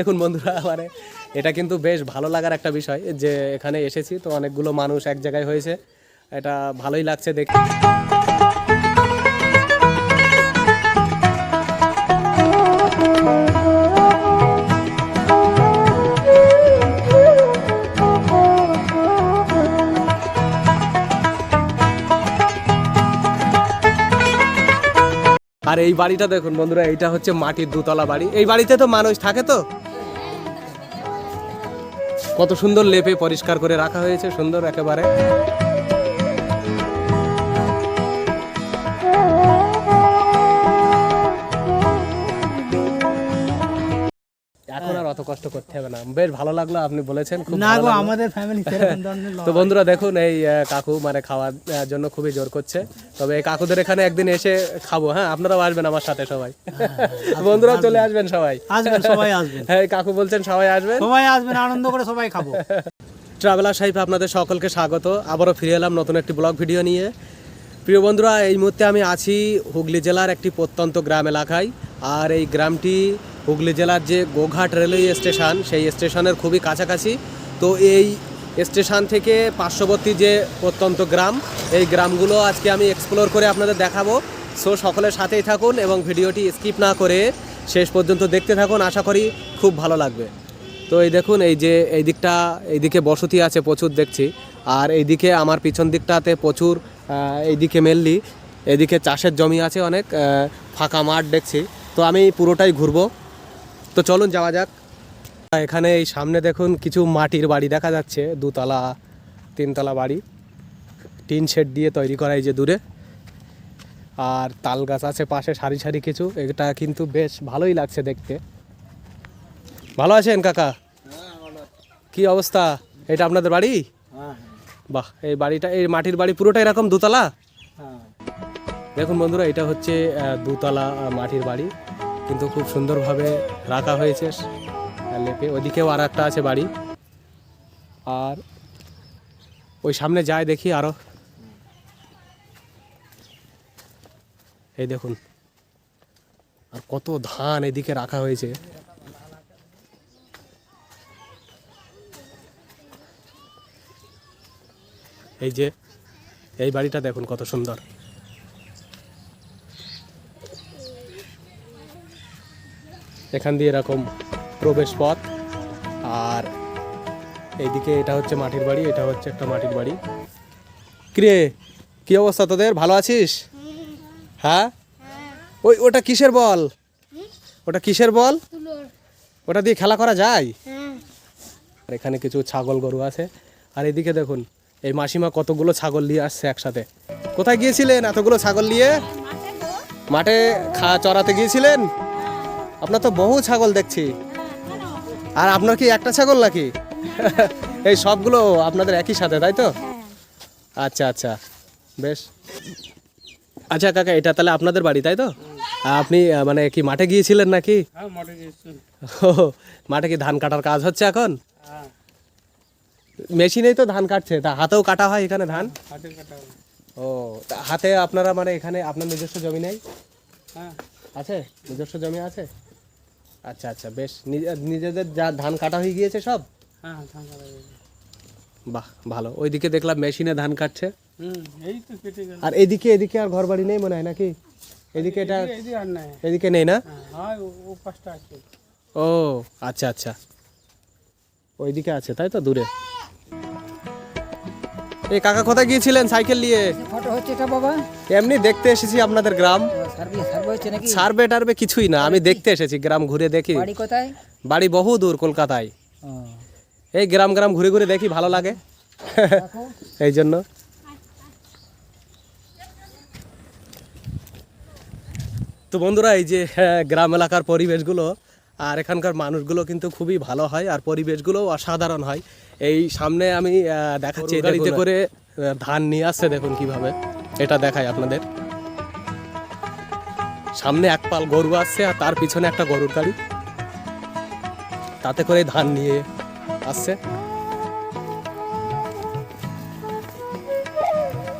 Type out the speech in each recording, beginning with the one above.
দেখুন বন্ধুরা মানে এটা কিন্তু বেশ ভালো লাগার একটা বিষয় যে এখানে এসেছি। তো অনেকগুলো মানুষ এক জায়গায় হয়েছে। এটা ভালোই লাগছে দেখতে। আর এই বাড়িটা দেখুন বন্ধুরা, এইটা হচ্ছে মাটির দুতলা বাড়ি। এই বাড়িতে তো মানুষ থাকে তো? কত সুন্দর লেপে পরিষ্কার করে রাখা হয়েছে সুন্দর একেবারে। অত কষ্ট করতে হবে না। বেশ ভালো লাগল আপনি বলেছেন খুব না গো আমাদের ফ্যামিলি তো বন্ধুরা দেখুন এই কাকু মানে খাওয়ার জন্য খুবই জোর করছে। তবে এই কাকুদের এখানে একদিন এসে খাব হ্যাঁ? আপনারাও আসবেন আমার সাথে সবাই। বন্ধুরাও চলে আসবেন সবাই। আসবেন সবাই আসবেন। হ্যাঁ কাকু বলছেন সবাই আসবেন। সবাই আসবেন আনন্দ করে সবাই খাব। ট্রাভেলার সাহেব আপনাদের সকলকে স্বাগত। আবারও ফিরে এলাম নতুন একটি ব্লগ ভিডিও নিয়ে। প্রিয় বন্ধুরা এই মুহূর্তে আমি আছি হুগলি জেলার একটি প্রত্যন্ত গ্রাম এলাকায়। আর এই গ্রামটি হুগলি জেলার যে গোঘাট রেলওয়ে স্টেশন, সেই স্টেশনের খুবই কাছাকাছি। তো এই স্টেশন থেকে পার্শ্ববর্তী যে প্রত্যন্ত গ্রাম, এই গ্রামগুলো আজকে আমি এক্সপ্লোর করে আপনাদের দেখাবো। সো সকলের সাথেই থাকুন এবং ভিডিওটি স্কিপ না করে শেষ পর্যন্ত দেখতে থাকুন। আশা করি খুব ভালো লাগবে। তো এই দেখুন, এই যে এই দিকটা, এইদিকে বসতি আছে প্রচুর দেখছি। আর এইদিকে আমার পিছন দিকটাতে প্রচুর এইদিকে মেনলি এদিকে চাষের জমি আছে অনেক ফাঁকা মাঠ দেখছি। তো আমি পুরোটাই ঘুরবো। তো চলুন যাওয়া যাক। এখানে এই সামনে দেখুন কিছু মাটির বাড়ি দেখা যাচ্ছে। দুতলা তিনতলা বাড়ি। টিন শেড দিয়ে তৈরি করা এই যে দূরে। আর তাল গাছ আছে পাশে সারি সারি কিছু। এটা কিন্তু বেশ ভালোই লাগছে দেখতে। ভালো আছেন কাকা? কি অবস্থা? এটা আপনাদের বাড়ি? বাহ এই বাড়িটা এই মাটির বাড়ি পুরোটা এরকম দুতলা? দেখুন বন্ধুরা এটা হচ্ছে দুতলা মাটির বাড়ি। কিন্তু খুব সুন্দরভাবে রাখা হয়েছে। লেপে ওইদিকেও আর একটা আছে বাড়ি। আর ওই সামনে যায় দেখি আরও এই দেখুন। আর কত ধান এদিকে রাখা হয়েছে। এই যে, এই বাড়িটা দেখুন কত সুন্দর। এখান দিয়ে এরকম প্রবেশ পথ। আর এইদিকে এটা হচ্ছে মাটির বাড়ি, এটা হচ্ছে একটা মাটির বাড়ি। কিরে, কি অবস্থা তোদের? ভালো আছিস? হ্যাঁ? ওই, ওটা কিসের বল? ওটা কিসের বল? ওটা দিয়ে খেলা করা যায়? আর এখানে কিছু ছাগল গরু আছে। আর এদিকে দেখুন, এই মাসিমা কতগুলো ছাগল নিয়ে আসছে একসাথে। কোথায় গিয়েছিলেন এতগুলো ছাগল নিয়ে? মাঠে? খা, চড়াতে গিয়েছিলেন? আপনার তো বহু ছাগল দেখছি। আর আপনার কি একটা ছাগল নাকি? এই সবগুলো আপনাদের একই সাথে তাই তো? আচ্ছা আচ্ছা। বেশ। আচ্ছা কাকা এটা তাহলে আপনাদের বাড়ি তাই তো? আপনি মানে কি মাঠে গিয়েছিলেন নাকি? ও মাঠে কি ধান কাটার কাজ হচ্ছে এখন? মেশিনেই তো ধান কাটছে তা হাতেও কাটা হয় এখানে ধান? ও হাতে আপনারা মানে এখানে আপনার নিজস্ব জমি নেই? আছে? নিজস্ব জমি আছে? আচ্ছা আচ্ছা বেশ। নিজে- নিজেদের যা ধান কাটা হয়ে গিয়েছে সব? বাহ ভালো। ওইদিকে দেখলাম মেশিনে ধান কাটছে। এই তো কেটে গেল। আর এদিকে এদিকে আর ঘর বাড়ি নেই মনে হয় নাকি? এদিকে এটা এদিকে নেই। না? হ্যাঁ ও ও আচ্ছা আচ্ছা। ওইদিকে আছে তাই তো দূরে? এই কাকা কোথায় গিয়েছিলেন সাইকেল নিয়ে? ফটো হচ্ছে এটা বাবা। এমনি দেখতে এসেছি আপনাদের গ্রাম। সার্ভে টার্ভে কিছুই না আমি দেখতে এসেছি গ্রাম ঘুরে দেখি। বাড়ি কোথায়? বাড়ি বহু দূর কলকাতায়। এই গ্রাম গ্রাম ঘুরে ঘুরে দেখি ভালো লাগে। এই জন্য। তো বন্ধুরা এই যে হ্যাঁ, গ্রাম এলাকার পরিবেশগুলো আর এখানকার মানুষগুলো কিন্তু খুবই ভালো হয় আর পরিবেশগুলো অসাধারণ হয়। এই সামনে আমি আহ, দেখাচ্ছি গাড়িতে করে। ধান নিয়ে আসছে দেখুন কীভাবে। এটা দেখাই আপনাদের। সামনে এক পাল গরু আসছে আর তার পিছনে একটা গরুর গাড়ি। তাতে করে ধান নিয়ে আসছে।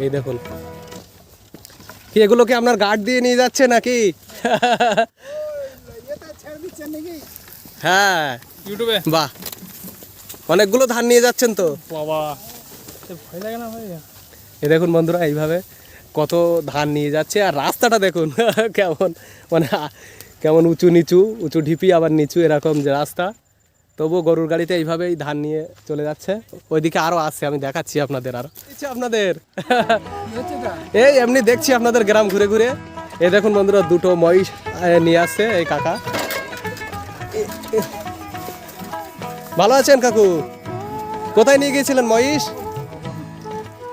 এই দেখুন। কি এগুলো কি আপনার গার্ড দিয়ে নিয়ে যাচ্ছে নাকি? হ্যাঁ। ইউটিউবে। বাহ। অনেকগুলো ধান নিয়ে যাচ্ছেন তো। বাবা ভয় লাগে না ভাই। এ দেখুন বন্ধুরা এইভাবে কত ধান নিয়ে যাচ্ছে আর রাস্তাটা দেখুন, কেমন মানে কেমন উঁচু নিচু, উঁচু ঢিপি আবার নিচু এরকম যে রাস্তা। তবু গরুর গাড়িতে এইভাবেই ধান নিয়ে চলে যাচ্ছে। ওইদিকে আরও আসছে আমি দেখাচ্ছি আপনাদের আরও আপনাদের। এই এমনি দেখছি আপনাদের গ্রাম ঘুরে ঘুরে। এ দেখুন বন্ধুরা, দুটো মহিষ নিয়ে আসছে, এই কাকা। ভালো আছেন কাকু? কোথায় নিয়ে গিয়েছিলেন মহিষ?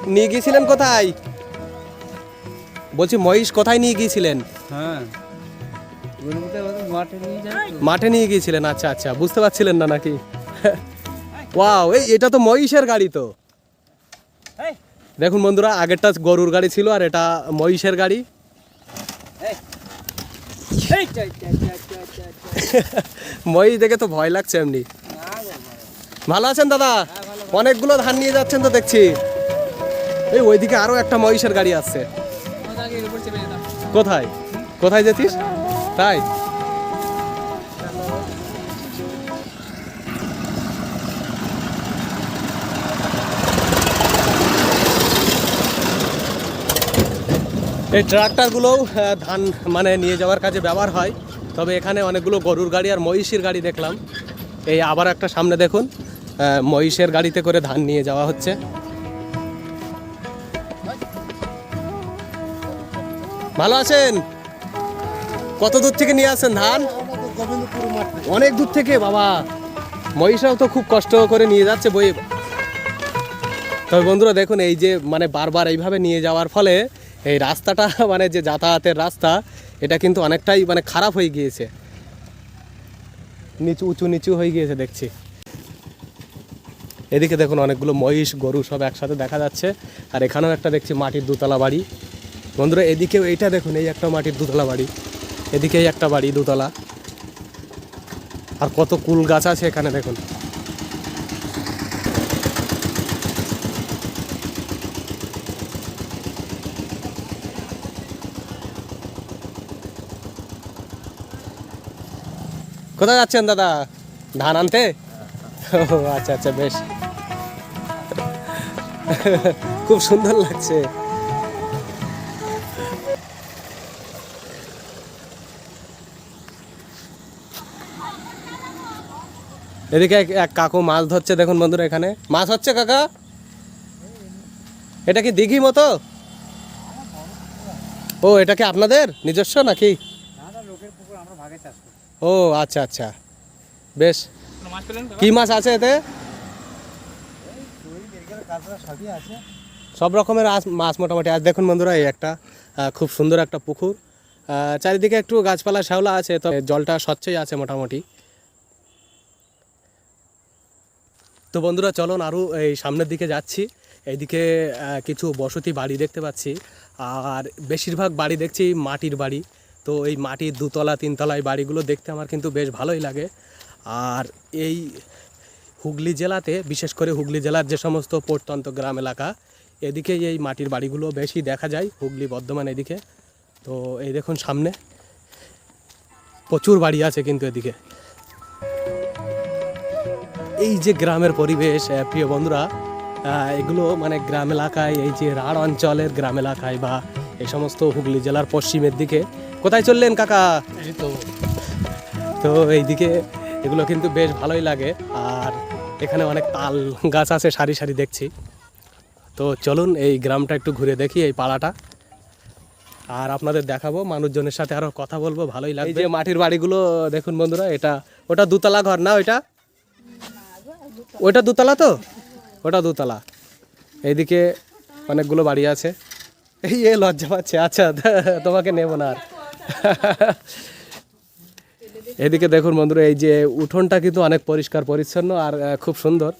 নিয়ে গিয়েছিলেন কোথায়? বলছি মহিষ কোথায় নিয়ে গিয়েছিলেন? হ্যাঁ। মাঠে নিয়ে গিয়েছিলেন আচ্ছা আচ্ছা বুঝতে পারছিলেন না নাকি? ওয়াও এই এটা তো মহিষের গাড়ি তো। দেখুন বন্ধুরা আগেরটা গরুর গাড়ি ছিল আর এটা মহিষের গাড়ি। মহিষ দেখে তো ভয় লাগছে এমনি। ভালো আছেন দাদা? অনেকগুলো ধান নিয়ে যাচ্ছেন তো দেখছি। এই ওইদিকে আরও একটা মহিষের গাড়ি আসছে। কোথায়? কোথায় যেতিস? তাই? এই ট্রাক্টরগুলোও ধান মানে নিয়ে যাওয়ার কাজে ব্যবহার হয়। তবে এখানে অনেকগুলো গরুর গাড়ি আর মহিষের গাড়ি দেখলাম। এই আবার একটা সামনে দেখুন। মহিষের গাড়িতে করে ধান নিয়ে যাওয়া হচ্ছে। ভালো আছেন? কত দূর থেকে নিয়ে আসেন ধান? অনেক দূর থেকে, বাবা। মহিষাও তো খুব কষ্ট করে নিয়ে যাচ্ছে বই। তবে বন্ধুরা দেখুন, এই যে মানে বারবার এইভাবে নিয়ে যাওয়ার ফলে এই রাস্তাটা মানে যে যাতায়াতের রাস্তা, এটা কিন্তু অনেকটাই মানে খারাপ হয়ে গিয়েছে। নিচু, উঁচু, নিচু হয়ে গিয়েছে, দেখছি। এদিকে দেখুন, অনেকগুলো মহিষ, গরু সব একসাথে দেখা যাচ্ছে। আর এখানেও একটা দেখছি মাটির দুতলা বাড়ি। বন্ধুরা, এদিকেও এইটা দেখুন, এই একটা মাটির দুতলা বাড়ি। এদিকে একটা বাড়ি, দুতলা। আর কত কুল গাছ আছে এখানে দেখুন। কোথায় যাচ্ছেন দাদা? ধান আনতে? ও আচ্ছা আচ্ছা বেশ। খুব সুন্দর লাগছে। এদিকে এক- কাকু মাছ ধরছে, দেখুন বন্ধুরা এখানে। মাছ হচ্ছে কাকা? এটা কি দিঘি মতো? ও, এটা কি আপনাদের? নিজস্ব নাকি? ও আচ্ছা আচ্ছা। বেশ। কি মাছ আছে এতে? সব রকমের মাছ মোটামুটি। আজ দেখুন বন্ধুরা, এই একটা খুব সুন্দর একটা পুকুর। চারিদিকে একটু গাছপালা, শ্যাওলা আছে তো জলটা স্বচ্ছই আছে মোটামুটি। তো বন্ধুরা, চলুন আরও এই সামনের দিকে যাচ্ছি। এইদিকে কিছু বসতি বাড়ি দেখতে পাচ্ছি। আর বেশিরভাগ বাড়ি দেখছি মাটির বাড়ি। তো এই মাটির দুতলা তিনতলা এই বাড়িগুলো দেখতে আমার কিন্তু বেশ ভালোই লাগে। আর এই হুগলি জেলাতে, বিশেষ করে হুগলি জেলার যে সমস্ত প্রত্যন্ত গ্রাম এলাকা, এদিকে এই মাটির বাড়িগুলো বেশি দেখা যায়, হুগলি বর্ধমান এদিকে। তো এই দেখুন সামনে, প্রচুর বাড়ি আছে কিন্তু এদিকে। এই যে গ্রামের পরিবেশ প্রিয় বন্ধুরা এগুলো মানে গ্রাম এলাকায় এই যে রাঢ় অঞ্চলের গ্রাম এলাকায় বা এই সমস্ত হুগলি জেলার পশ্চিমের দিকে কোথায় চললেন কাকা? তো। তো এইদিকে এগুলো কিন্তু বেশ ভালোই লাগে। আর এখানে অনেক তাল গাছ আছে সারি সারি দেখছি। তো চলুন এই গ্রামটা একটু ঘুরে দেখি এই পাড়াটা। আর আপনাদের দেখাবো মানুষজনের সাথে আরও কথা বলব ভালোই লাগবে। এই যে মাটির বাড়িগুলো দেখুন বন্ধুরা এটা ওটা দুতলা ঘর না ওইটা? ওইটা দুতলা তো? ওটা দুতলা। এইদিকে অনেকগুলো বাড়ি আছে। এই এ লজ্জা পাচ্ছে। আচ্ছা তোমাকে নেব না আর। এদিকে দেখুন বন্ধুরা, এই যে উঠোনটা কিন্তু অনেক পরিষ্কার, পরিচ্ছন্ন আর খুব সুন্দর।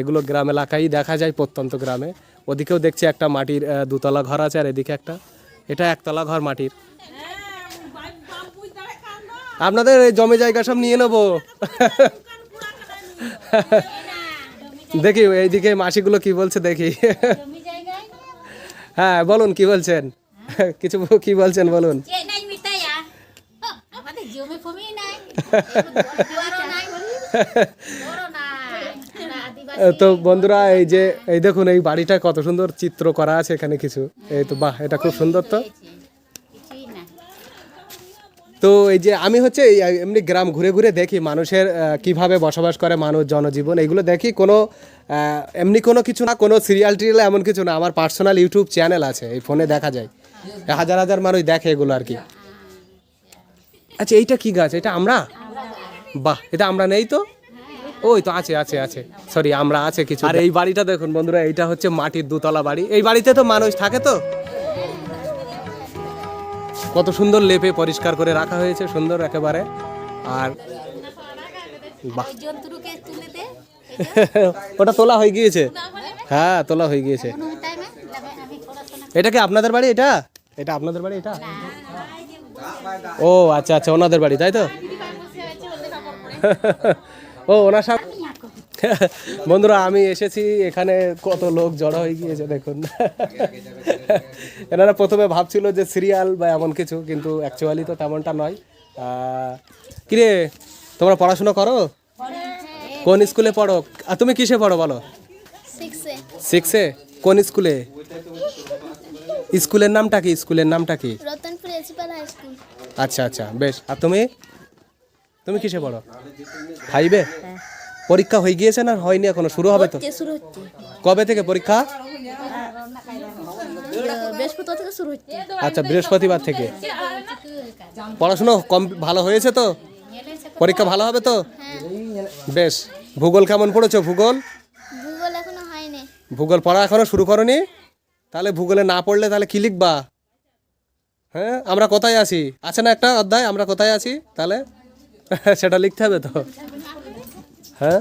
এগুলো গ্রাম এলাকায় দেখা যায় প্রত্যন্ত গ্রামে। ওদিকেও দেখছি একটা মাটির দুতলা ঘর আছে আর এদিকে একটা। এটা একতলা ঘর মাটির। আপনাদের জমি জায়গা সব নিয়ে নেব। দেখি এইদিকে মাসিগুলো কি বলছে দেখি। হ্যাঁ বলুন কি বলছেন? কিছু কি বলছেন বলুন। তো বন্ধুরা এই যে এই দেখুন এই বাড়িটা কত সুন্দর চিত্র করা আছে এখানে কিছু। এই তো বাহ এটা খুব সুন্দর তো। তো এই যে আমি হচ্ছে এমনি গ্রাম ঘুরে ঘুরে দেখি মানুষের কীভাবে বসবাস করে মানুষ, জনজীবন, এগুলো দেখি কোনো এমনি কোনো কিছু না, কোনো সিরিয়াল টিরিয়াল এমন কিছু না। আমার পার্সোনাল ইউটিউব চ্যানেল আছে, এই ফোনে দেখা যায়। হাজার হাজার মানুষ দেখে এগুলো আর কি। আচ্ছা এইটা কি গাছ? এটা আমরা? বাহ, এটা আমরা নেই তো? ওই তো আছে আছে আছে। সরি আমরা আছে কিছু। আর এই বাড়িটা দেখুন বন্ধুরা, এইটা হচ্ছে মাটির দুতলা বাড়ি। এই বাড়িতে তো মানুষ থাকে তো? কত সুন্দর লেপে পরিষ্কার করে রাখা হয়েছে, সুন্দর একেবারে। আর ওটা তোলা হয়ে গিয়েছে? হ্যাঁ তোলা হয়ে গিয়েছে। এটা কি আপনাদের বাড়ি এটা? এটা আপনাদের বাড়ি এটা? ও আচ্ছা আচ্ছা ওনাদের বাড়ি, তাই তো? ও, ওনার সাথে বন্ধুরা আমি এসেছি এখানে কত লোক জড়ো হয়ে গিয়েছে দেখুন। এনারা প্রথমে ভাবছিল যে সিরিয়াল বা এমন কিছু কিন্তু অ্যাকচুয়ালি তো তেমনটা নয়। কিরে তোমরা পড়াশোনা করো? কোন স্কুলে পড়ো? আর তুমি কিসে পড়ো বলো? সিক্সে কোন স্কুলে? স্কুলের নামটা কি? স্কুলের নামটা কি? আচ্ছা আচ্ছা বেশ। আর তুমি? তুমি কিসে পড়ো? ফাইভে পরীক্ষা হয়ে গিয়েছে না হয়নি এখনও? শুরু হবে তো? কবে থেকে পরীক্ষা? আচ্ছা বৃহস্পতিবার থেকে। পড়াশুনো কম ভালো হয়েছে তো? পরীক্ষা ভালো হবে তো? বেশ। ভূগোল কেমন পড়েছো ভূগোল? ভূগোল ভূগোল পড়া এখনও শুরু করনি? তাহলে ভূগোলে না পড়লে তাহলে কি লিখবা? হ্যাঁ আমরা কোথায় আছি? আছে না একটা অধ্যায়? আমরা কোথায় আছি? তাহলে? সেটা লিখতে হবে তো? হ্যাঁ?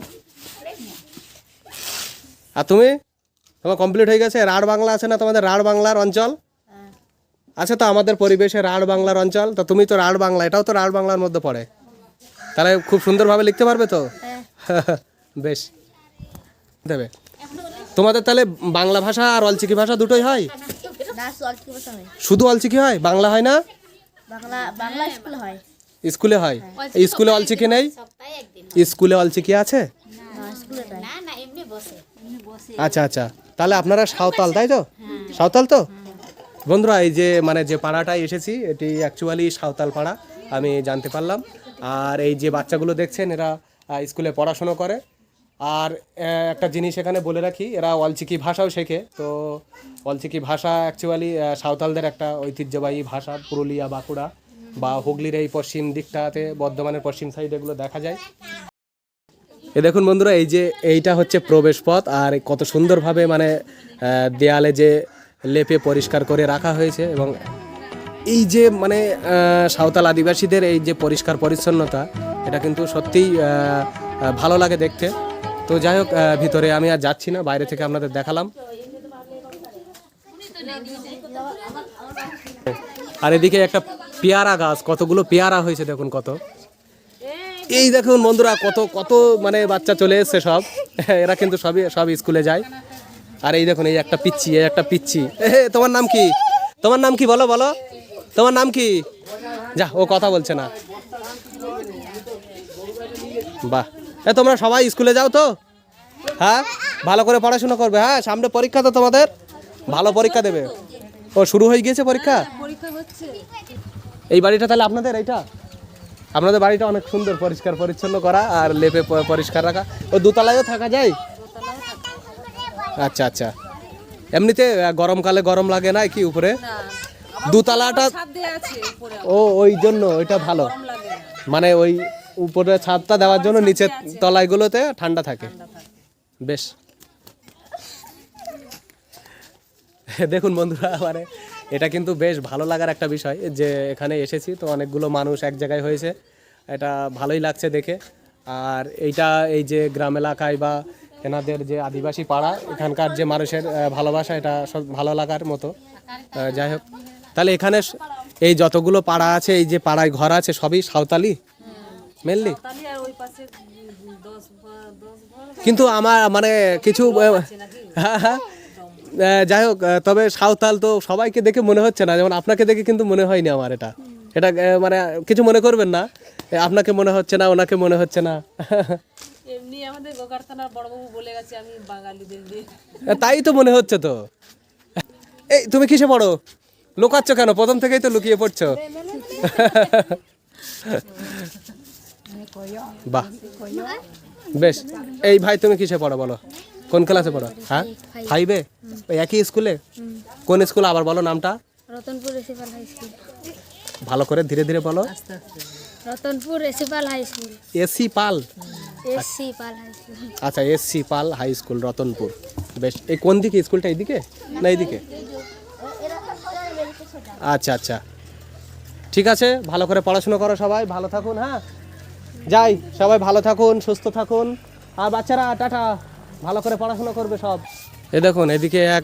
আর তুমি? তোমার কমপ্লিট হয়ে গেছে? রাঢ় বাংলা আছে না তোমাদের? রাঢ় বাংলার অঞ্চল? আছে তো আমাদের পরিবেশে রাঢ় বাংলার অঞ্চল? তো তুমি তো রাঢ় বাংলা এটাও তো রাঢ় বাংলার মধ্যে পড়ে। তাহলে খুব সুন্দরভাবে লিখতে পারবে তো? বেশ। দেবে। তোমাদের তাহলে বাংলা ভাষা আর অলচিকি ভাষা দুটোই হয়। শুধু অলচিকি হয়? বাংলা হয় না? বাংলা বাংলা স্কুল হয়। স্কুলে হয়? এই স্কুলে অলচিকি নেই? স্কুলে অলচিকি আছে? স্কুলে না না এমনি বসে। আচ্ছা আচ্ছা। তাহলে আপনারা সাঁওতাল তাই তো? সাঁওতাল তো? বন্ধুরা এই যে মানে যে পাড়াটায় এসেছি এটি অ্যাকচুয়ালি সাঁওতাল পাড়া আমি জানতে পারলাম। আর এই যে বাচ্চাগুলো দেখছেন এরা স্কুলে পড়াশুনো করে। আর একটা জিনিস এখানে বলে রাখি এরা অলচিকি ভাষাও শেখে। তো অলচিকি ভাষা অ্যাকচুয়ালি সাঁওতালদের একটা ঐতিহ্যবাহী ভাষা পুরুলিয়া বাঁকুড়া। বা হুগলির এই পশ্চিম দিকটাতে, বর্ধমানের পশ্চিম সাইড এগুলো দেখা যায়। এ দেখুন বন্ধুরা, এই যে এইটা হচ্ছে প্রবেশ পথ, আর কত সুন্দরভাবে মানে দেয়ালে যে লেপে পরিষ্কার করে রাখা হয়েছে এবং এই যে মানে সাঁওতাল আদিবাসীদের এই যে পরিষ্কার পরিচ্ছন্নতা, এটা কিন্তু সত্যিই ভালো লাগে দেখতে। তো যাই হোক ভিতরে আমি আর যাচ্ছি না, বাইরে থেকে আপনাদের দেখালাম। আর এদিকে একটা পেয়ারা গাছ কতগুলো পেয়ারা হয়েছে দেখুন কত। এই দেখুন বন্ধুরা কত কত মানে বাচ্চা চলে এসছে সব। এরা কিন্তু সবই সব স্কুলে যায়। আর এই দেখুন এই একটা পিচ্ছি এই একটা পিচ্ছি। এ, তোমার নাম কি? তোমার নাম কি বলো বলো। তোমার নাম কি? যা ও কথা বলছে না। বাহ। এ তোমরা সবাই স্কুলে যাও তো? হ্যাঁ? ভালো করে পড়াশোনা করবে। হ্যাঁ সামনে পরীক্ষা তো তোমাদের। ভালো পরীক্ষা দেবে। ও শুরু হয়ে গিয়েছে পরীক্ষা? এই বাড়িটা তাহলে আপনাদের এইটা? আপনাদের বাড়িটা অনেক সুন্দর পরিষ্কার পরিচ্ছন্ন করা আর লেপে পরিষ্কার রাখা। ও দোতলায়ও থাকা যায়? আচ্ছা আচ্ছা। এমনিতে গরমকালে গরম লাগে না কি উপরে? দোতলাটা ও ওই জন্য ওইটা ভালো। মানে ওই উপরে ছাদটা দেওয়ার জন্য নিচের তলাইগুলোতে ঠান্ডা থাকে। বেশ। দেখুন বন্ধুরা মানে এটা কিন্তু বেশ ভালো লাগার একটা বিষয় যে এখানে এসেছি তো অনেকগুলো মানুষ এক জায়গায় হয়েছে। এটা ভালোই লাগছে দেখে। আর এইটা এই যে গ্রাম এলাকায় বা এনাদের যে আদিবাসী পাড়া এখানকার যে মানুষের ভালোবাসা এটা সব ভালো লাগার মতো। যাই হোক। তাহলে এখানে এই যতগুলো পাড়া আছে এই যে পাড়ায় ঘর আছে সবই সাঁওতালি? মেনলি? কিন্তু আমার মানে কিছু হ্যাঁ হ্যাঁ। যাই হোক তবে সাঁওতাল তো সবাইকে দেখে মনে হচ্ছে না। যেমন আপনাকে দেখে কিন্তু মনে হয়নি আমার এটা। এটা মানে কিছু মনে করবেন না। আপনাকে মনে হচ্ছে না ওনাকে মনে হচ্ছে না। এমনি আমাদের গোকার থানার বড়বাবু বলে গেছে আমি বাঙালিদের তাই তো মনে হচ্ছে তো। এই তুমি কিসে পড়ো? লুকাচ্ছ কেন? প্রথম থেকেই তো লুকিয়ে পড়ছো। বাহ। বেশ এই ভাই তুমি কিসে পড়ো বলো? কোন ক্লাসে পড়ো? হ্যাঁ। ফাইভে একই স্কুলে? কোন স্কুল? আবার বলো নামটা। রতনপুর রেসিপাল হাই স্কুল। ভালো করে ধীরে ধীরে বলো। Ratanpur রেসিপাল high school. AC Pal SC Pal high school. আচ্ছা AC Pal high school Ratanpur. বেশ এই কোন দিকে? স্কুলটা এইদিকে? না এইদিকে? আচ্ছা আচ্ছা। ঠিক আছে ভালো করে পড়াশোনা করো সবাই ভালো থাকুন হ্যাঁ? যাই সবাই ভালো থাকুন সুস্থ থাকুন। আর বাচ্চারা টাটা। ভালো করে পড়াশোনা করবে সব। এই দেখুন এদিকে এক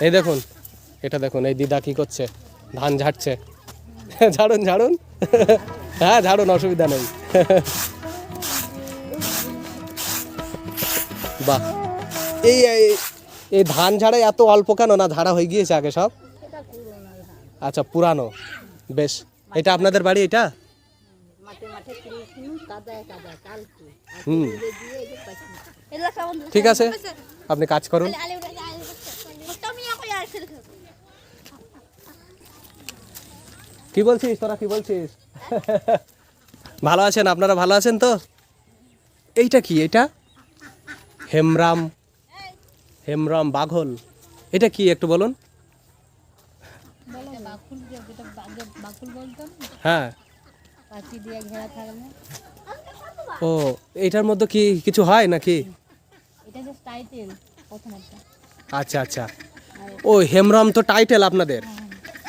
এই দেখুন এটা দেখুন এই দিদা কি করছে? ধান ঝাড়ছে। ঝাড়ুন ঝাড়ুন। হ্যাঁ ঝাড়ুন অসুবিধা নেই। বাহ। এই এই- এই ধান ঝাড়ে এত অল্প কেন? না ঝাড়া হয়ে গিয়েছে আগে সব? আচ্ছা পুরানো। বেশ। এটা আপনাদের বাড়ি এটা? হুম। ঠিক আছে। আপনি কাজ করুন। কি বলছিস তোরা কি বলছিস? ভালো আছেন? আপনারা ভালো আছেন তো? এইটা কি এটা? হেমরাম। হেমরাম বাঘল। এটা কি একটু বলুন। হ্যাঁ পাখি দিয়ে ঘেরা থাকলে ও এইটার মধ্যে কি কিছু হয় নাকি? এটা জাস্ট টাইটেল আচ্ছা আচ্ছা। ও হেমরাম তো টাইটেল আপনাদের।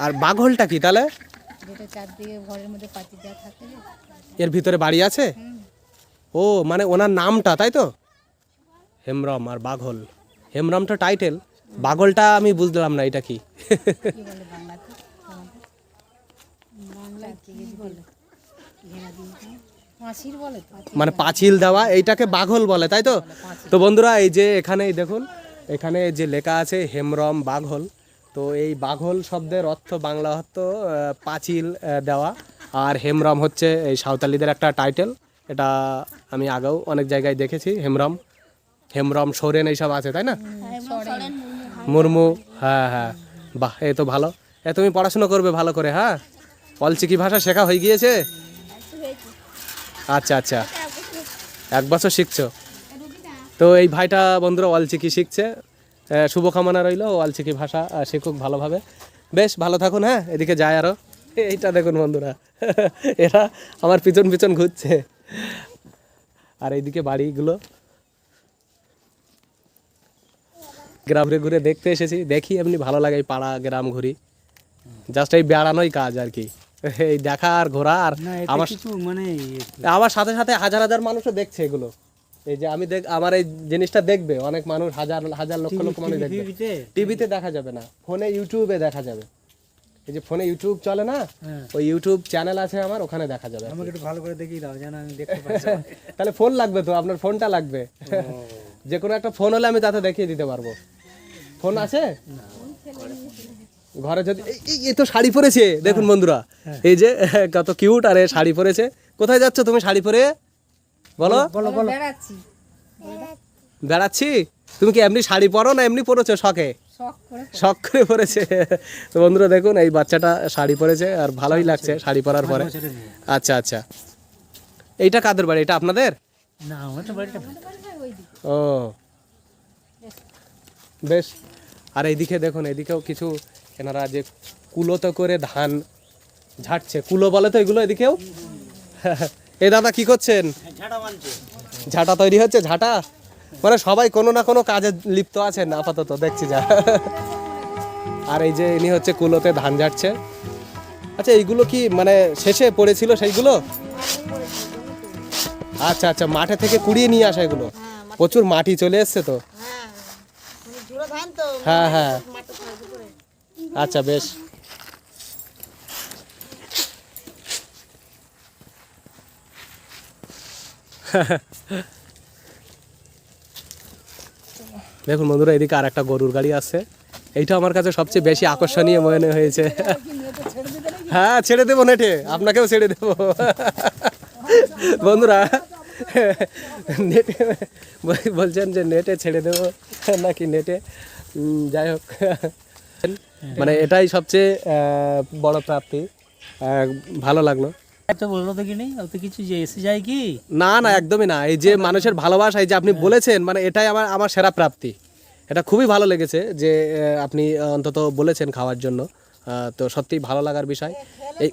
আর বাঘলটা কি তাহলে? যেটা চারদিকে ঘরের মধ্যে দেওয়া থাকে এর ভিতরে বাড়ি আছে? ও মানে ওনার নামটা তাই তো? হেমরম আর বাঘল। হেমরমটা টাইটেল বাঘলটা আমি বুঝলাম না এটা কি কি বলে বাংলাতে বাংলায় কি বলে ঘেরা দিয়ে পাঁচির বলে তো মানে পাঁচিল দেওয়া এইটাকে বাঘল বলে তাই তো? তো বন্ধুরা এই যে এখানে এই দেখুন এখানে যে লেখা আছে হেমরম বাঘল। তো এই বাঘল শব্দের অর্থ বাংলা অর্থ পাঁচিল দেওয়া। আর হেমরম হচ্ছে এই সাঁওতালিদের একটা টাইটেল। এটা আমি আগেও অনেক জায়গায় দেখেছি হেমরম। হেমরম সোরেন এইসব আছে তাই না? মুর্মু হ্যাঁ হ্যাঁ। বাহ এ তো ভালো। এ তুমি পড়াশোনা করবে ভালো করে হ্যাঁ? অলচিকি ভাষা শেখা হয়ে গিয়েছে? আচ্ছা আচ্ছা। এক বছর শিখছো? তো এই ভাইটা বন্ধুরা অলচিকি শিখছে। শুভকামনা রইল অলচিকি ভাষা শিখুক ভালোভাবে। বেশ, ভালো থাকুন হ্যাঁ এদিকে যায় আরও। এইটা দেখুন বন্ধুরা, এরা আমার পিছন পিছন ঘুরছে। আর এইদিকে বাড়িগুলো। গ্রাম ঘুরে ঘুরে দেখতে এসেছি, দেখি এমনি ভালো লাগে পাড়া, গ্রাম, ঘুরি। জাস্ট এই বেড়ানোই কাজ আর কি। এই দেখা আর ঘোরা আর আমার মানে আমার সাথে সাথে হাজার হাজার মানুষও দেখছে এগুলো। এই যে আমি দেখ আমার এই জিনিসটা দেখবে অনেক মানুষ হাজার হাজার লক্ষ লক্ষ মানুষ দেখবে। টিভিতে? দেখা যাবে না ফোনে ইউটিউবে দেখা যাবে। এই যে ফোনে ইউটিউব চলে না ওই ইউটিউব চ্যানেল আছে আমার ওখানে দেখা যাবে। আমাকে একটু ভালো করে দেখিয়ে দাও যেন আমি দেখতে পাচ্ছি তাহলে ফোন লাগবে তো আপনার ফোনটা লাগবে। যে কোনো একটা ফোন হলে আমি তাতে দেখিয়ে দিতে পারব। ফোন আছে? ঘরে যদি এই- তো শাড়ি পরেছে দেখুন বন্ধুরা। এই যে কত কিউট আর শাড়ি পরেছে। কোথায় যাচ্ছ তুমি শাড়ি পরে? বলো। বলো বলো বেড়াচ্ছি। বেড়াচ্ছি? তুমি কি এমনি শাড়ি পরো না এমনি পরেছো শখে? শখ করে পরেছে। তো বন্ধুরা দেখুন এই বাচ্চাটা শাড়ি পরেছে আর ভালোই লাগছে শাড়ি পরার পরে। আচ্ছা আচ্ছা। এইটা কাদের বাড়ি? এটা আপনাদের? ও। বেশ। আর এইদিকে দেখুন এদিকেও কিছু এনারা যে কুলোতে করে ধান ঝাড়ছে কুলো বলে তো এগুলো এদিকেও এ দাদা কি করছেন? ঝাঁটা তৈরি হচ্ছে ঝাঁটা? মানে সবাই কোনো না কোনো কাজে লিপ্ত আছেন আপাতত দেখছি যা। আর এই যে ইনি হচ্ছে কুলোতে ধান ঝাড়ছে। আচ্ছা এইগুলো কি মানে শেষে পড়েছিল সেইগুলো? আচ্ছা আচ্ছা মাঠে থেকে কুড়িয়ে নিয়ে আসা এগুলো? প্রচুর মাটি চলে এসছে তো? হ্যাঁ হ্যাঁ আচ্ছা বেশ। দেখুন বন্ধুরা, এদিকে আর একটা গরুর গাড়ি আছে। এইটা আমার কাছে সবচেয়ে বেশি আকর্ষণীয় মনে হয়েছে। হ্যাঁ ছেড়ে দেবো নেটে, আপনাকেও ছেড়ে দেবো। বন্ধুরা, নেটে বলছেন যে নেটে ছেড়ে দেবো, নাকি নেটে? যাই হোক। মানে এটাই সবচেয়ে আহ, বড় প্রাপ্তি। আহ, ভালো লাগল। তো বলল তো কি নেই? ও তো কিছু যে এসে যায় কি? না না একদমই না। এই যে মানুষের ভালোবাসা এই যে আপনি বলেছেন মানে এটাই আমার আমার সেরা প্রাপ্তি। এটা খুবই ভালো লেগেছে যে আপনি অন্তত বলেছেন খাওয়ার জন্য। আহ, তো সত্যিই ভালো লাগার বিষয়। এই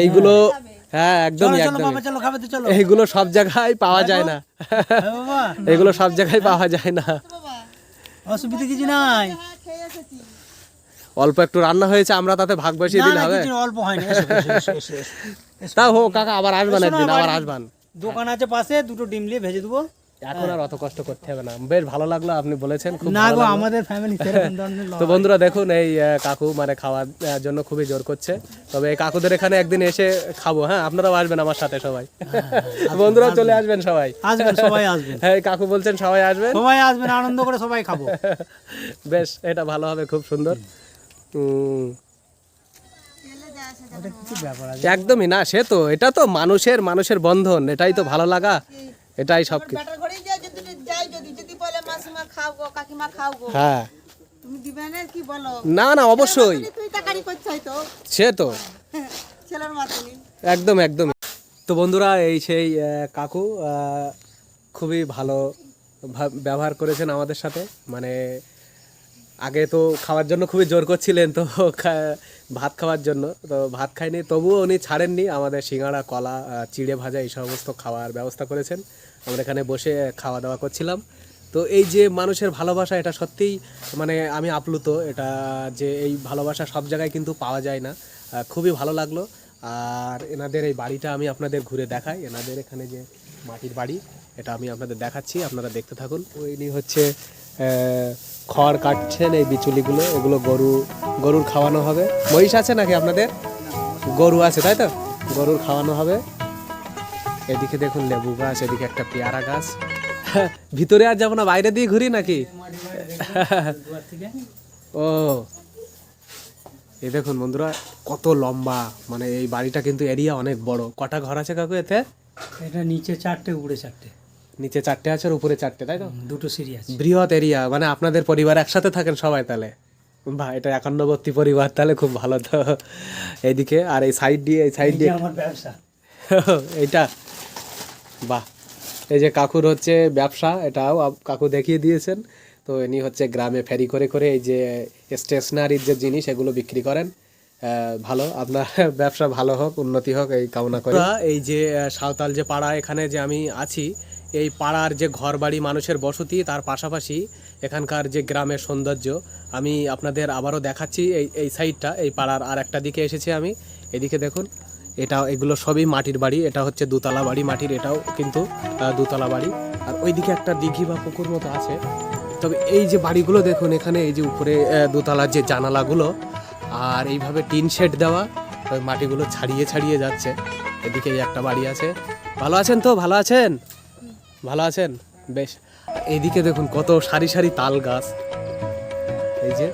এইগুলো হ্যাঁ একদমই চলো একদমই। বাবা চলো খাবে তো চলো। এইগুলো সব জায়গায় পাওয়া যায় না। হ্যাঁ এগুলো সব জায়গায় পাওয়া যায় না। অসুবিধা কিছু নাই। অল্প একটু রান্না হয়েছে আমরা তাতে ভাগ বসিয়ে দিলে হবে। অল্প হয়নি। এসো, এসো, এসো, এসো, এসো। তা হোক কাকা আবার আসবেন একদিন আবার। আসবেন। দোকান আছে পাশে দুটো ডিম নিয়ে ভেজে দেবো। এখন আর অত কষ্ট করতে হবে না। বেশ ভালো লাগল আপনি বলেছেন খুব না গো আমাদের ফ্যামিলি তো বন্ধুরা দেখুন এই কাকু মানে খাওয়ার জন্য খুবই জোর করছে। তবে এই কাকুদের এখানে একদিন এসে খাব হ্যাঁ? আপনারাও আসবেন আমার সাথে সবাই। বন্ধুরা চলে আসবেন সবাই। আসবেন সবাই আসবেন। হ্যাঁ কাকু বলছেন সবাই আসবেন। সবাই আসবেন আনন্দ করে সবাই খাব। বেশ এটা ভালো হবে খুব সুন্দর। একদমই না সে তো এটা তো মানুষের মানুষের বন্ধন এটাই তো ভালো লাগা এটাই সব কিছু হ্যাঁ। না না অবশ্যই। সে তো। একদম একদম। তো বন্ধুরা এই সেই কাকু খুবই ভালো ব্যবহার করেছেন আমাদের সাথে। মানে আগে তো খাওয়ার জন্য খুবই জোর করছিলেন তো ভাত খাওয়ার জন্য। তো ভাত খাইনি, তবুও উনি ছাড়েননি। আমাদের সিঙ্গাড়া, কলা চিড়ে ভাজা এই সমস্ত খাওয়ার ব্যবস্থা করেছেন। আমরা এখানে বসে খাওয়া দাওয়া করছিলাম। তো এই যে মানুষের ভালোবাসা, এটা সত্যিই মানে আমি আপ্লুত। এটা যে এই ভালোবাসা সব জায়গায় কিন্তু পাওয়া যায় না। খুবই ভালো লাগল। আর এনাদের এই বাড়িটা আমি আপনাদের ঘুরে দেখাই। এনাদের এখানে যে মাটির বাড়ি, এটা আমি আপনাদের দেখাচ্ছি। আপনারা দেখতে থাকুন। ওইনি হচ্ছে খড় কাটছেন এই বিচুলিগুলো, এগুলো গরু, গরুর খাওয়ানো হবে। মহিষ আছে নাকি আপনাদের? গরু আছে, তাই তো? গরুর খাওয়ানো হবে। এদিকে দেখুন লেবু গাছ, এদিকে একটা পেয়ারা গাছ। ভিতরে আর যাব না, বাইরে দিয়ে ঘুরি নাকি? ও। এই দেখুন বন্ধুরা, কত লম্বা। মানে এই বাড়িটা কিন্তু এরিয়া অনেক বড়। কটা ঘর আছে কাকু এতে? এটা নিচে চারটে, উপরে চারটে। নিচে চারটে আছে আর উপরে চারটে তাই তো? দুটো সিঁড়ি আছে। বৃহৎ এরিয়া মানে আপনাদের পরিবার একসাথে থাকেন সবাই তাহলে? বা এটা একান্নবর্তী পরিবার তাহলে খুব ভালো তো। এইদিকে আর এই সাইড দিয়ে এই সাইড দিয়ে আমার ব্যবসা। এইটা। বাহ এই যে কাকুর হচ্ছে ব্যবসা এটাও কাকু দেখিয়ে দিয়েছেন। তো ইনি হচ্ছে গ্রামে ফেরি করে করে এই যে স্টেশনারির যে জিনিস এগুলো বিক্রি করেন। আহ, ভালো আপনার ব্যবসা ভালো হোক উন্নতি হোক এই কামনা করি। এই যে সাঁওতাল যে পাড়া এখানে যে আমি আছি এই পাড়ার যে ঘর বাড়ি মানুষের বসতি, তার পাশাপাশি এখানকার যে গ্রামের সৌন্দর্য, আমি আপনাদের আবারও দেখাচ্ছি এই এই সাইডটা, এই পাড়ার আর একটা দিকে এসেছি আমি। এদিকে দেখুন, এটা, এগুলো সবই মাটির বাড়ি, এটা হচ্ছে দুতলা বাড়ি মাটির, এটাও কিন্তু দুতলা বাড়ি। আর ওইদিকে একটা দিঘি বা পুকুর মতো আছে। তবে এই যে বাড়িগুলো দেখুন, এখানে এই যে উপরে দোতলার যে জানালাগুলো, আর এইভাবে টিন শেড দেওয়া, ওই মাটিগুলো ছাড়িয়ে ছাড়িয়ে যাচ্ছে। এদিকে একটা বাড়ি আছে। ভালো আছেন তো? ভালো আছেন? ভালো আছেন? বেশ। এইদিকে দেখুন কত সারি সারি তাল গাছ। এই যে।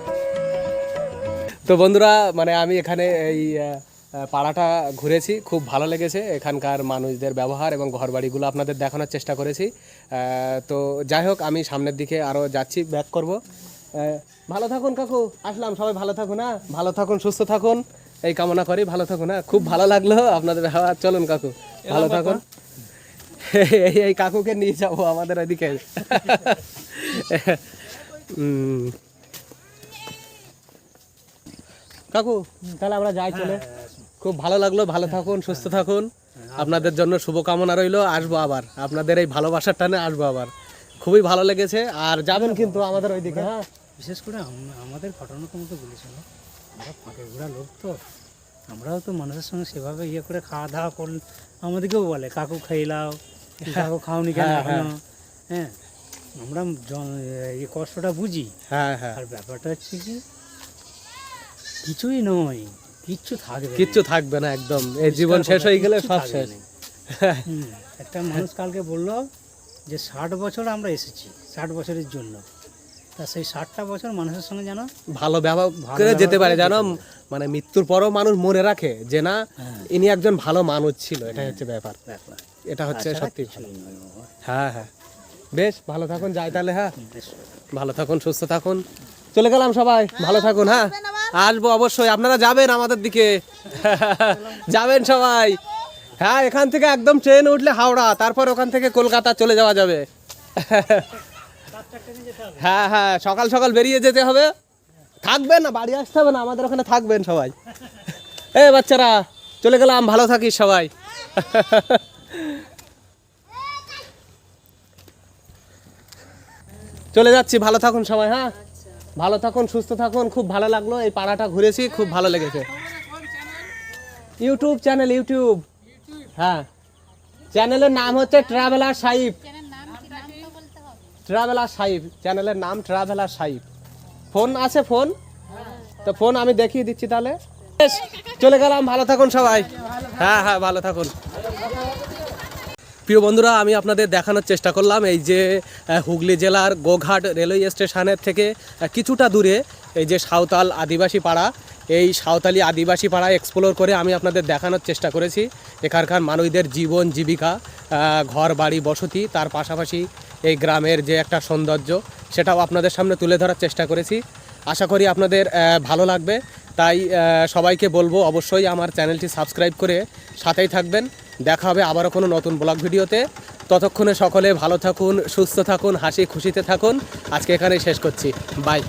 তো বন্ধুরা মানে আমি এখানে এই পাড়াটা ঘুরেছি। খুব ভালো লেগেছে। এখানকার মানুষদের ব্যবহার এবং ঘরবাড়িগুলো আপনাদের দেখানোর চেষ্টা করেছি। তো যাই হোক আমি সামনের দিকে আরও যাচ্ছি ব্যাক করব। ভালো থাকুন কাকু। আসলাম। সবাই ভালো থাকুন হ্যাঁ? ভালো থাকুন সুস্থ থাকুন। এই কামনা করি। ভালো থাকুন হ্যাঁ? খুব ভালো লাগল আপনাদের ব্যবহার। চলুন কাকু। ভালো থাকুন। এই এই কাকুকে নিয়ে যাব আমাদের ওইদিকে কাকু তাহলে আমরা যাই চলে। খুব ভালো লাগল ভালো থাকুন সুস্থ থাকুন। আপনাদের জন্য শুভকামনা রইল আসব আবার। আপনাদের এই ভালোবাসার টানে আসব আবার। খুবই ভালো লেগেছে আর যাবেন কিন্তু আমাদের ওইদিকে হ্যাঁ? বিশেষ করে আমাদের ঘটনা তো বলেছিল আমরা ফাঁকে ঘোরা লোক তো। আমরাও তো মানুষের সঙ্গে সেভাবে ইয়ে করে খাওয়া দাওয়া করল আমাদেরকেও বলে কাকু খাইলাও কাকু খাওনি কেন? হ্যাঁ, এখনও হ্যাঁ। আমরা এই কষ্টটা বুঝি। হ্যাঁ হ্যাঁ। আর ব্যাপারটা হচ্ছে কি কিছুই নয় কিচ্ছু থাকবে কিচ্ছু থাকবে না একদম। এই জীবন শেষ হয়ে গেলে সব শেষ। একটা মানুষ কালকে বলল যে ষাট বছর আমরা এসেছি ষাট বছরের জন্য। তা সেই ষাটটা বছর মানুষের সঙ্গে যেন ভালো ব্যবহার করে যেতে পারে জানো মানে মৃত্যুর পরও মানুষ মনে রাখে যে না হ্যাঁ। ইনি একজন ভালো মানুষ ছিল। এটাই হচ্ছে ব্যাপার। ব্যাপার। এটা হচ্ছে সত্যি কিছুই নয় বাবা। হ্যাঁ হ্যাঁ। বেশ ভালো থাকুন যাই তাহলে হ্যাঁ। বেশ। ভালো থাকুন সুস্থ থাকুন। চলে গেলাম সবাই ভালো থাকুন হ্যাঁ। আসব অবশ্যই আপনারা যাবেন আমাদের দিকে। যাবেন সবাই। হ্যাঁ এখান থেকে একদম ট্রেন উঠলে হাওড়া তারপর ওখান থেকে কলকাতা চলে যাওয়া যাবে। হ্যাঁ হ্যাঁ সকাল সকাল বেরিয়ে যেতে হবে। থাকবেন না বাড়ি আসতে হবে না আমাদের ওখানে থাকবেন সবাই। এ বাচ্চারা চলে গেলাম ভালো থাকিস সবাই। চলে যাচ্ছি, ভালো থাকুন সবাই হ্যাঁ? ভালো থাকুন, সুস্থ থাকুন, খুব ভালো লাগল, এই পাড়াটা ঘুরেছি, খুব ভালো লেগেছে। YouTube channel, YouTube. হ্যাঁ। চ্যানেলের নাম হচ্ছে ট্রাভেলার সাইফ ট্রাভেলার সাইফ চ্যানেলের নাম ট্রাভেলার সাইফ ফোন আছে ফোন? তো ফোন আমি দেখিয়ে দিচ্ছি তাহলে। চলে গেলাম, ভালো থাকুন সবাই। হ্যাঁ হ্যাঁ ভালো থাকুন। প্রিয় বন্ধুরা, আমি আপনাদের দেখানোর চেষ্টা করলাম এই যে হুগলি জেলার গোঘাট রেলওয়ে স্টেশনের থেকে কিছুটা দূরে এই যে সাঁওতাল আদিবাসী পাড়া। এই সাঁওতালি আদিবাসী পাড়া এক্সপ্লোর করে আমি আপনাদের দেখানোর চেষ্টা করেছি। এখানকার মানুষদের জীবন, জীবিকা ঘর, বাড়ি, বসতি, তার পাশাপাশি এই গ্রামের যে একটা সৌন্দর্য, সেটাও আপনাদের সামনে তুলে ধরার চেষ্টা করেছি। আশা করি আপনাদের ভালো লাগবে। তাই সবাইকে বলব, অবশ্যই আমার চ্যানেলটি সাবস্ক্রাইব করে সাথেই থাকবেন। দেখা হবে আবারও কোনো নতুন ব্লগ ভিডিওতে। ততক্ষণে সকলে ভালো থাকুন, সুস্থ থাকুন, হাসি খুশিতে থাকুন। আজকে এখানেই শেষ করছি। বাই